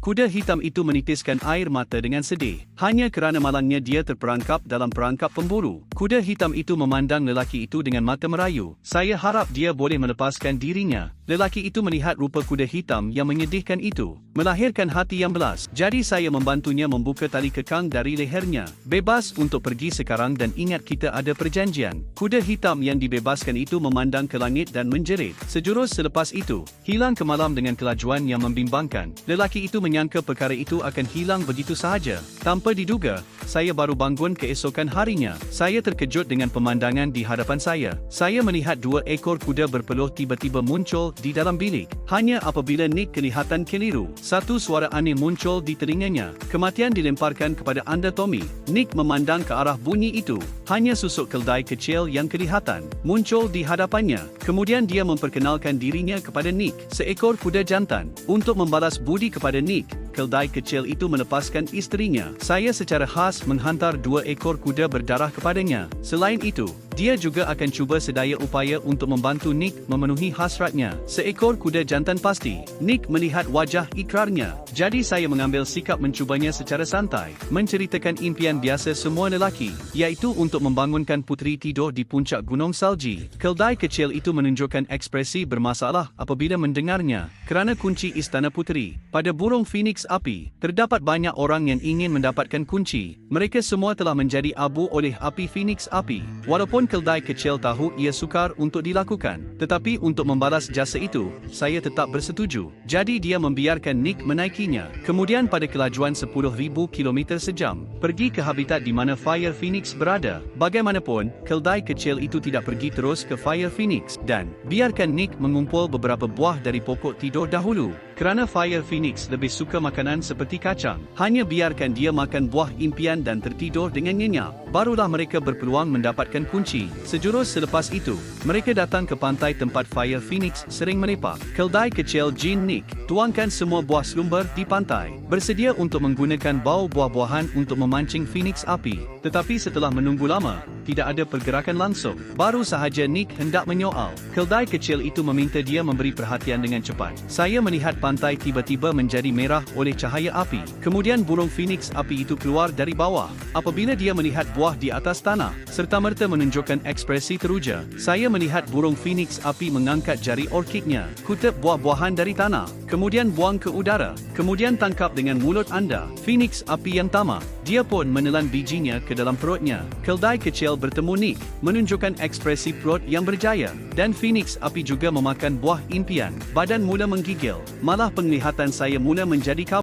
Kuda hitam itu menitiskan air mata dengan sedih. Hanya kerana malangnya dia terperangkap dalam perangkap pemburu. Kuda hitam itu memandang lelaki itu dengan mata merayu. Saya harap dia boleh melepaskan dirinya. Lelaki itu melihat rupa kuda hitam yang menyedihkan itu. Melahirkan hati yang belas. Jadi saya membantunya membuka tali kekang dari lehernya. Bebas untuk pergi sekarang dan ingat kita ada perjanjian. Kuda hitam yang dibebaskan itu memandang ke langit dan menjerit. Sejurus selepas itu, hilang ke malam dengan kelajuan yang membimbangkan. Lelaki itu menyangka perkara itu akan hilang begitu sahaja. Tanpa diduga, saya baru bangun keesokan harinya. Saya terkejut dengan pemandangan di hadapan saya. Saya melihat dua ekor kuda berpeluh tiba-tiba muncul di dalam bilik. Hanya apabila Nick kelihatan keliru, satu suara aneh muncul di telinganya. Kematian dilemparkan kepada anda Tommy. Nick memandang ke arah bunyi itu. Hanya susuk keldai kecil yang kelihatan muncul di hadapannya. Kemudian dia memperkenalkan dirinya kepada Nick, seekor kuda jantan. Untuk membalas budi kepada Nick, week. Keldai kecil itu melepaskan isterinya. Saya secara khas menghantar dua ekor kuda berdarah kepadanya. Selain itu, dia juga akan cuba sedaya upaya untuk membantu Nick memenuhi hasratnya. Seekor kuda jantan pasti. Nick melihat wajah ikrarnya. Jadi saya mengambil sikap mencubanya secara santai. Menceritakan impian biasa semua lelaki, iaitu untuk membangunkan puteri tidur di puncak gunung salji. Keldai kecil itu menunjukkan ekspresi bermasalah apabila mendengarnya. Kerana kunci istana puteri, pada burung Phoenix api, terdapat banyak orang yang ingin mendapatkan kunci. Mereka semua telah menjadi abu oleh api Phoenix api. Walaupun keldai kecil tahu ia sukar untuk dilakukan. Tetapi untuk membalas jasa itu, saya tetap bersetuju. Jadi dia membiarkan Nick menaikinya. Kemudian pada kelajuan 10,000 km sejam, pergi ke habitat di mana Fire Phoenix berada. Bagaimanapun, keldai kecil itu tidak pergi terus ke Fire Phoenix dan biarkan Nick mengumpul beberapa buah dari pokok tidur dahulu. Kerana Fire Phoenix lebih suka makanan seperti kacang, hanya biarkan dia makan buah impian dan tertidur dengan nyenyak. Barulah mereka berpeluang mendapatkan kunci. Sejurus selepas itu, mereka datang ke pantai tempat Fire Phoenix sering menepak. Keldai kecil Jean Nick tuangkan semua buah slumber di pantai. Bersedia untuk menggunakan bau buah-buahan untuk memancing Phoenix api. Tetapi setelah menunggu lama, tidak ada pergerakan langsung. Baru sahaja Nick hendak menyoal. Keldai kecil itu meminta dia memberi perhatian dengan cepat. Saya melihat pantai tiba-tiba menjadi merah oleh cahaya api. Kemudian burung Phoenix api itu keluar dari bawah. Apabila dia melihat buah di atas tanah, serta-merta menunjukkan ekspresi teruja. Saya melihat burung Phoenix api mengangkat jari orkidnya, kutip buah-buahan dari tanah, kemudian buang ke udara, kemudian tangkap dengan mulut anda. Phoenix api yang tamak, dia pun menelan bijinya ke dalam perutnya. Keldai kecil bertemu Nick, menunjukkan ekspresi perut yang berjaya, dan Phoenix api juga memakan buah impian. Badan mula menggigil, malah penglihatan saya mula menjadi kabur.